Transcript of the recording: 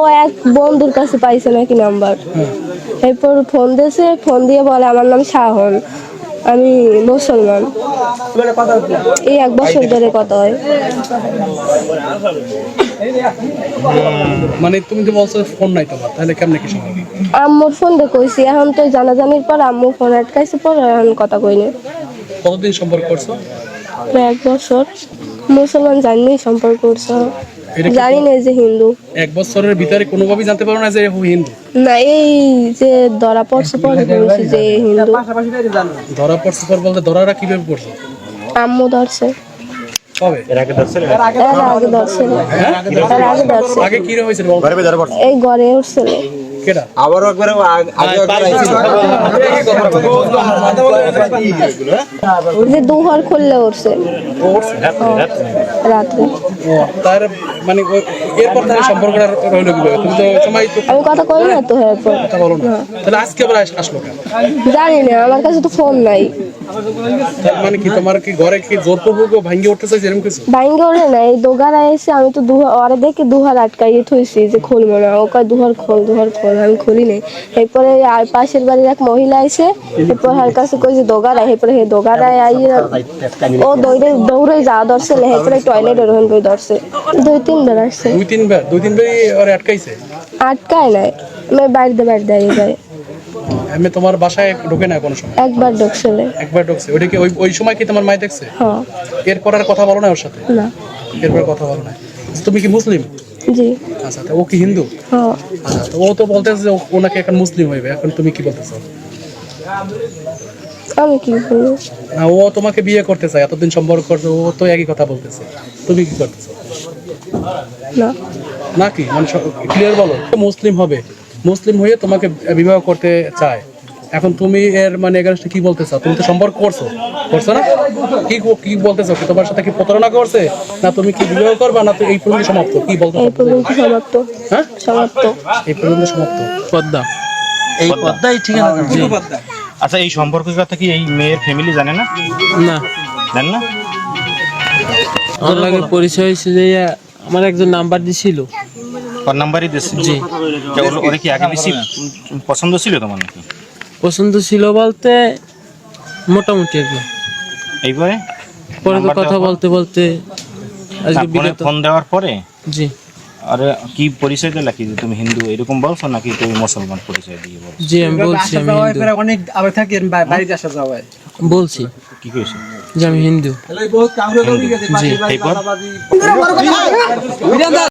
ও এক বন্ধুর কাছে পাইছে নাকি নাম্বার। এরপর ফোন দিয়েছে ফোন দিয়ে বলে, আমার নাম শাহন। আমি মুসলমান। এই এক বছর ধরে কথা হয়। মানে তুমি বলছো ফোন নাই তোমার? তাহলে কেমনে কি সম্ভব? আম্মুর ফোন দিয়ে কইছি এখন তো জানাজানির পর আম্মু ফোন আটকাইছে পর এখন কথা কইনি কতদিন সম্পর্ক করছ? এক বছর। মুসলমান জানি সম্পর্ক করছে। জানি না যে হিন্দু। এক বছরের ভিতরে কোনোভাবেই জানতে পারো না যে হিন্দু। না এই যে ধরা পড়ছে পরে বলছি যে হিন্দু। ধরা পড়ছে পর বলতে ধরারা কীভাবে পড়ছে? আম্মু ধরছে। এই ঘরে উঠছিল কেডা? আবারও একবার আগে একবার আইছিল যে দুহর খুললে উঠছে। রাত্রে। তার মানে এরপর তার সম্পর্কটা রইল কীভাবে? তুমি তো সময় আমি কথা কই না তো এরপর কথা বলো না। তাহলে আজকে আবার আসলো কেন? জানি না আমার কাছে তো ফোন নাই। মানে কি তোমার কি ঘরে কি জোরপূর্বক ভাঙ্গি উঠতে চাইছে এরকম কিছু? বাইঙ্গে ওঠে না এই এসে আমি তো দুহার ওরে দেখে দুহার আটকাইয়ে থইছি যে খুলবো না। ও কয় দুহার খোল দুহার খোল আমি খুলি নাই। এরপরে আর পাশের বাড়ির এক মহিলা এসে এরপর হার কাছে কই যে দোগারা এরপরে হে দোগারায় আইয়ে ও দৌড়ে দৌড়ে যা ধরছে এরপরে টয়লেটের ওখান করে ধরছে দুই তিনবার আসছে। দুই তিনবার? দুই তিনবারই ওরে আটকাইছে? আটকায় নাই। আমি বাড়িতে বাড়িতে আইয়ে যাই। আমি তোমার বাসায় ঢোকে না কোনো সময়? একবার ঢুকছিলে একবার ঢুকছে। ওইটা কি ওই ওই সময় কি তোমার মায় দেখছে? হ্যাঁ। এরপর আর কথা বলো না ওর সাথে? না। এরপর কথা বলো না তুমি কি মুসলিম? জি। আচ্ছা ও কি হিন্দু? হ্যাঁ। আচ্ছা তো ও তো বলতেছে যে ও- ওনাকে এখন মুসলিম হইবে। এখন তুমি কি বলতেছো? আমি কি বলব? না ও তোমাকে বিয়ে করতে চায় এতদিন সম্পর্ক করছে ও তো একই কথা বলতেছে। তুমি কি করতেছো? না। নাকি মানে ক্লিয়ার বলো। মুসলিম হবে। মুসলিম হয়ে তোমাকে বিবাহ করতে চায়। এখন তুমি এর মানে এগারোটা কি বলতে চাও তুমি তো সম্পর্ক করছ। করছ না? কি কি বলতেছো? কি তোমার সাথে কি প্রতারণা করছে? না তুমি কি বিবাহ করবা? না তো এই পর্যন্ত সমাপ্ত। কি বলতে এই পর্যন্ত সমাপ্ত। হ্যাঁ? সমাপ্ত। এই পর্যন্ত সমাপ্ত। পদ্মা। এই পদ্মাই ঠিকানা জি আচ্ছা এই সম্পর্কের কথা কি এই মেয়ের ফ্যামিলি জানে না? না। জানে না? আমার লাগে পরিচয় হয়েছে যে ইয়া, আমার একজন নাম্বার দিছিল। ওর নাম্বারই দিচ্ছে জি। ওর- ওরে কি আগে বেশি পছন্দ ছিল তোমার নাকি পছন্দ ছিল বলতে মোটামুটি আর কি। এইবারে? পরে তো কথা বলতে বলতে আজকে ফোন দেওয়ার পরে? জি। আর কি পরিচয় দিয়ে কি যে তুমি হিন্দু? এরকম বলছো নাকি তুমি মুসলমান পরিচয় দিয়ে বলছো? জি আমি বলছি আমি হিন্দু। অনেক আবার থাকি বাড়িতে আসা যাওয়া বলছি কি কইছো? যে আমি হিন্দু। বহুত কামড়ে জি এইবার